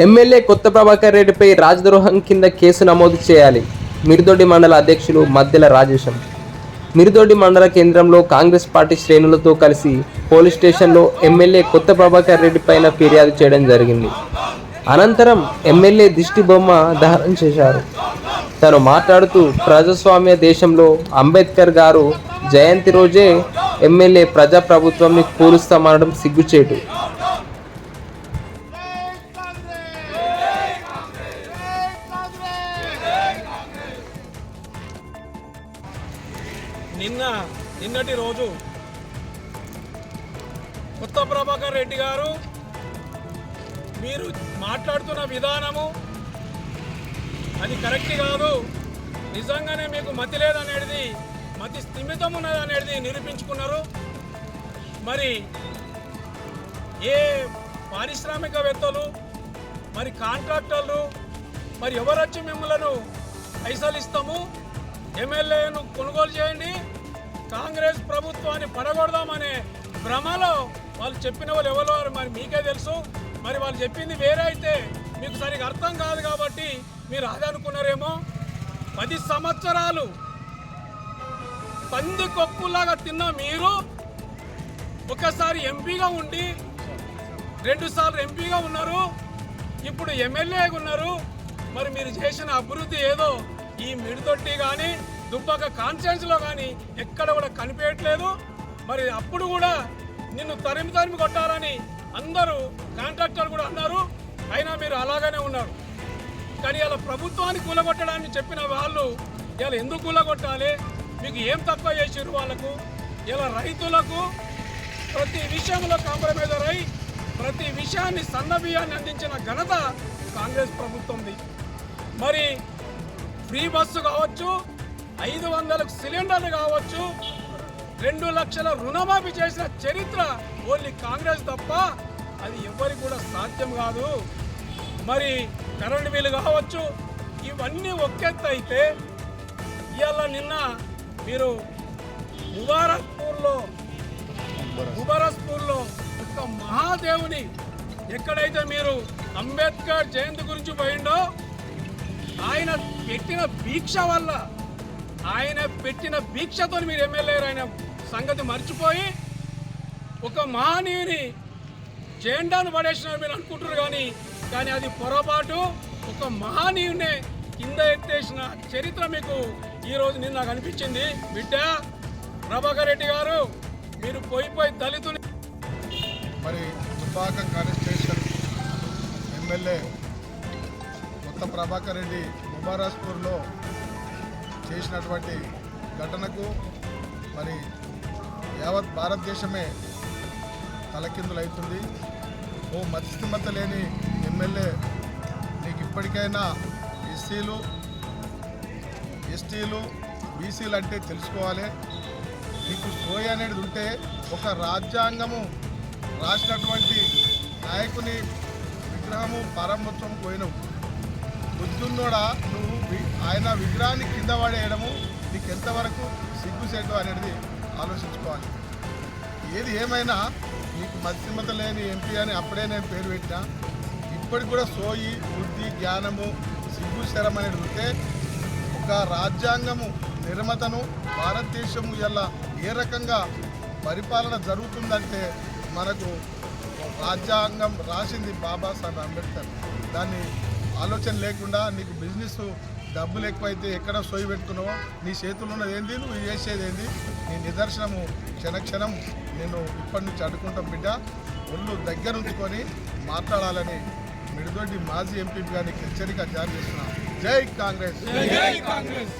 MLA కొత్త ప్రభాకర్ రెడ్డిపై రాజద్రోహం కింద కేసు నమోదు చేయాలి. మిరుదొడ్డి మండల అధ్యక్షులు మద్దెల రాజేశం. మిరుదొడ్డి మండల కేంద్రంలో కాంగ్రెస్ పార్టీ శ్రేణులతో కలిసి పోలీస్ స్టేషన్లో ఎమ్మెల్యే కొత్త ప్రభాకర్ రెడ్డి పైన ఫిర్యాదు చేయడం జరిగింది. అనంతరం ఎమ్మెల్యే దిష్టి బొమ్మ దహనం చేశారు. తను మాట్లాడుతూ ప్రజాస్వామ్య దేశంలో అంబేద్కర్ గారు జయంతి రోజే ఎమ్మెల్యే ప్రజాప్రభుత్వంని కూలుస్తామనడం సిగ్గుచేటు. నిన్న నిన్నటి రోజు. కొత్త ప్రభాకర్ రెడ్డి గారు మీరు మాట్లాడుతున్న విధానము అది కరెక్ట్ కాదు. నిజంగానే మీకు మతి లేదనేది మతి స్థిమితం ఉన్నదనేది నిరూపించుకున్నారు. మరి ఏ పారిశ్రామికవేత్తలు మరి కాంట్రాక్టర్లు మరి ఎవరొచ్చి మిమ్మలను పైసలు ఇస్తాము ఎమ్మెల్యేను కొనుగోలు చేయండి. కాంగ్రెస్ ప్రభుత్వాన్ని పడగొడదామనే భ్రమలో వాళ్ళు చెప్పిన వాళ్ళు ఎవరో మరి మీకే తెలుసు. మరి వాళ్ళు చెప్పింది వేరే అయితే మీకు సరిగా అర్థం కాదు కాబట్టి మీరు అదనుకున్నారేమో. పది సంవత్సరాలు పంది కొక్కులాగా తిన్న మీరు ఒకసారి ఎంపీగా ఉండి రెండు సార్లు ఎంపీగా ఉన్నారు. ఇప్పుడు ఎమ్మెల్యేగా ఉన్నారు. మరి మీరు చేసిన అభివృద్ధి ఏదో ఈ మిడితొట్టి కానీ దుబ్బక కాన్స్టిట్యున్సీలో కానీ ఎక్కడ కూడా కనిపించట్లేదు. మరి అప్పుడు కూడా నిన్ను తరిమి తరిమి కొట్టాలని అందరూ కాంట్రాక్టర్ కూడా అన్నారు. అయినా మీరు అలాగనే ఉన్నారు. కానీ ఇలా ప్రభుత్వాన్ని కూలగొట్టడాన్ని చెప్పిన వాళ్ళు ఇలా ఎందుకు కూలగొట్టాలి? మీకు ఏం తక్కువ చేసారు వాళ్ళకు? ఇలా రైతులకు ప్రతి విషయంలో కాంప్రమైజర్ అయి ప్రతి విషయాన్ని సన్నబియ్యాన్ని అందించిన ఘనత కాంగ్రెస్ ప్రభుత్వంది. మరి ఫ్రీ బస్సు కావచ్చు ఐదు వందలకు సిలిండర్లు కావచ్చు. రెండు లక్షల రుణమాఫీ చేసిన చరిత్ర ఓన్లీ కాంగ్రెస్ తప్ప అది ఎవరికి కూడా సాధ్యం కాదు. మరి కరెంట్ బిల్లు కావచ్చు ఇవన్నీ ఒకెత్తు అయితే ఇవాళ నిన్న మీరు ముబారక్పూర్లో ముబారక్పూర్లో ఒక మహాదేవుని ఎక్కడైతే మీరు అంబేద్కర్ జయంతి గురించి పోయిండో ఆయన పెట్టిన దీక్ష వల్ల ఆయన పెట్టిన భిక్షతో మీరు ఎమ్మెల్యే ఆయన సంగతి మర్చిపోయి ఒక మహనీయుని జెండాను పడేసినారు మీరు అనుకుంటారు కానీ కానీ అది పొరపాటు. ఒక మహనీయునే కింద ఎత్తేసిన చరిత్ర మీకు ఈరోజు నిన్న నాకు అనిపించింది. బిడ్డ ప్రభాకర్ రెడ్డి గారు మీరు పోయి పోయి దళితుని మరి దుబ్బాక కాన్స్టిట్యూషన్ ఎమ్మెల్యే కొత్త ప్రభాకర్ రెడ్డి ముబారాజ్పూర్లో చేసినటువంటి ఘటనకు మరి యావత్ భారతదేశమే తలకిందులవుతుంది ఓ మత్స్యమత లేని ఎమ్మెల్యే నీకు ఇప్పటికైనా ఎస్సీలు ఎస్టీలు బీసీలు అంటే తెలుసుకోవాలి. నీకు సోయ అనేది ఉంటే ఒక రాజ్యాంగము రాసినటువంటి నాయకుని విగ్రహము పారంభత్వం పోయినవు. బుద్ధున్నోడా? నువ్వు ఆయన విగ్రహాన్ని కింద పడేయడము నీకు ఎంతవరకు సిగ్గుసేటు అనేది ఆలోచించుకోవాలి. ఏది ఏమైనా నీకు మధ్యమత లేని ఎంపీ అని అప్పుడే నేను పేరు పెట్టినా ఇప్పటికి కూడా సోయి బుద్ధి జ్ఞానము సిగ్గు శరం అనేది ఉంటే ఒక రాజ్యాంగము నిర్మతను భారతదేశము ఎలా ఏ రకంగా పరిపాలన జరుగుతుందంటే మనకు రాజ్యాంగం రాసింది బాబాసాహెబ్ అంబేద్కర్. దాన్ని ఆలోచన లేకుండా నీకు బిజినెస్ డబ్బులు ఎక్కువైతే ఎక్కడ సోయి పెట్టుకున్నావో నీ చేతుల్లో ఉన్నది ఏంది? నువ్వు చేసేది ఏంది? నీ నిదర్శనము క్షణక్షణం నేను ఇప్పటి నుంచి అడుకుంటాం బిడ్డ. ఒళ్ళు దగ్గర ఉంచుకొని మాట్లాడాలని మిడిదొడ్డి మాజీ ఎంపీ గారికి హెచ్చరిక జారీ చేస్తున్నాను జై కాంగ్రెస్! జై కాంగ్రెస్!